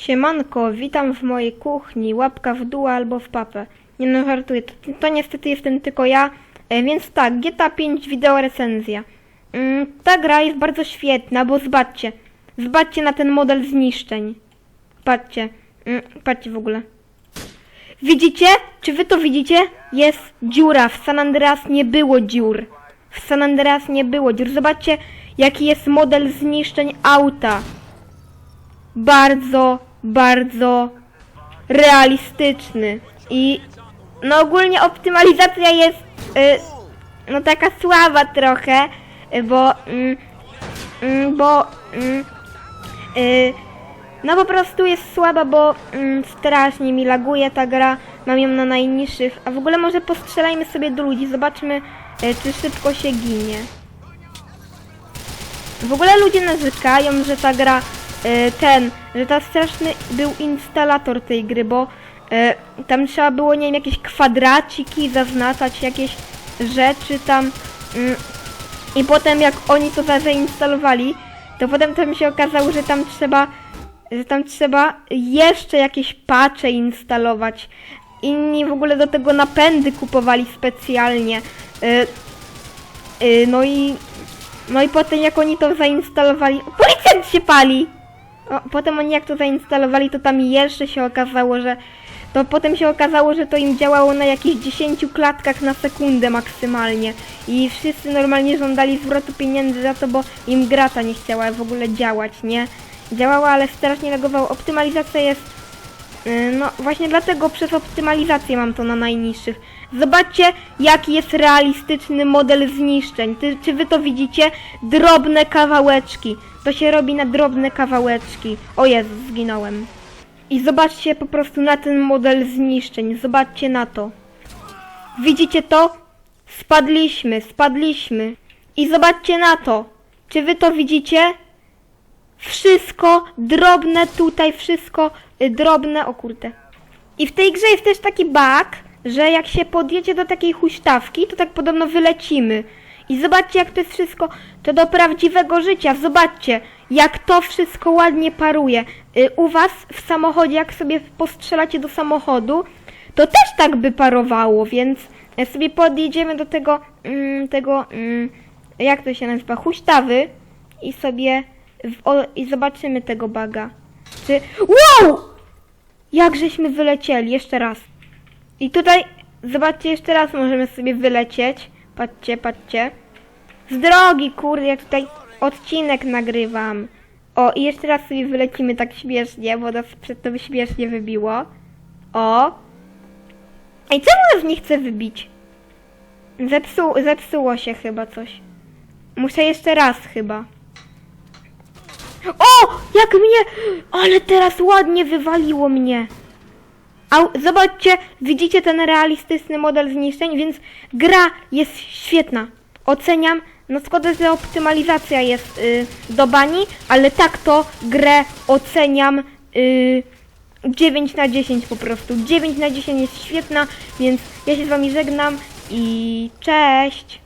Siemanko, witam w mojej kuchni. Łapka w dół albo w papę. Nie no, żartuję. To, to niestety jestem tylko ja. E, więc tak, GTA 5 wideo recenzja. Mm, ta gra jest bardzo świetna, bo zobaczcie. Zobaczcie na ten model zniszczeń. Patrzcie. Mm, patrzcie w ogóle. Widzicie? Czy wy to widzicie? Jest dziura. W San Andreas nie było dziur. W San Andreas nie było dziur. Zobaczcie, jaki jest model zniszczeń auta. Bardzo, bardzo realistyczny. I no ogólnie optymalizacja jest y, no taka słaba trochę, y, bo mm, mm, bo mm, y, no po prostu jest słaba, bo strasznie mi laguje ta gra. Mam ją na najniższych. A w ogóle może postrzelajmy sobie do ludzi. Zobaczmy, y, czy szybko się ginie. W ogóle ludzie narzekają, że ta gra, y, ten, że ta straszny był instalator tej gry, bo y, tam trzeba było, nie wiem, jakieś kwadraciki zaznaczać, jakieś rzeczy tam. mm, I potem jak oni to za- zainstalowali, to potem to mi się okazało, że tam trzeba, że tam trzeba jeszcze jakieś patche instalować. Inni w ogóle do tego napędy kupowali specjalnie. Y, no i no i potem jak oni to zainstalowali. Policjant się pali! O, potem oni jak to zainstalowali, to tam jeszcze się okazało, że. To potem się okazało, że to im działało na jakichś 10 klatkach na sekundę maksymalnie. I wszyscy normalnie żądali zwrotu pieniędzy za to, bo im gra ta nie chciała w ogóle działać, nie? Działała, ale strasznie lagowało. Optymalizacja jest No właśnie dlatego przez optymalizację mam to na najniższych. Zobaczcie jaki jest realistyczny model zniszczeń. Ty, czy wy to widzicie? Drobne kawałeczki. To się robi na drobne kawałeczki. O Jezu, zginąłem. I zobaczcie po prostu na ten model zniszczeń. Zobaczcie na to. Widzicie to? Spadliśmy, spadliśmy. I zobaczcie na to. Czy wy to widzicie? Wszystko drobne tutaj, wszystko y, drobne, o kurde. I w tej grze jest też taki bug, że jak się podjedzie do takiej huśtawki, to tak podobno wylecimy. I zobaczcie jak to jest wszystko, to do prawdziwego życia, zobaczcie, jak to wszystko ładnie paruje. Y, U was w samochodzie, jak sobie postrzelacie do samochodu, to też tak by parowało, więc y, sobie podjedziemy do tego, mm, tego, mm, jak to się nazywa, huśtawy i sobie o, i zobaczymy tego baga. Czy... Wow! Jak żeśmy wylecieli, jeszcze raz. I tutaj, zobaczcie, jeszcze raz możemy sobie wylecieć. Patrzcie, patrzcie. Z drogi, kurde, ja tutaj odcinek nagrywam. O, i jeszcze raz sobie wylecimy tak śmiesznie, bo nas przed to by śmiesznie wybiło. O. Ej, czemu nas nie chce wybić? Zepsu, zepsuło się chyba coś. Muszę jeszcze raz chyba. O! Jak mnie! Ale teraz ładnie wywaliło mnie. A zobaczcie, widzicie ten realistyczny model zniszczeń, więc gra jest świetna. Oceniam. No szkoda, że optymalizacja jest y, do bani, ale tak to grę oceniam y, 9 na 10 po prostu. 9 na 10 jest świetna, więc ja się z wami żegnam i cześć!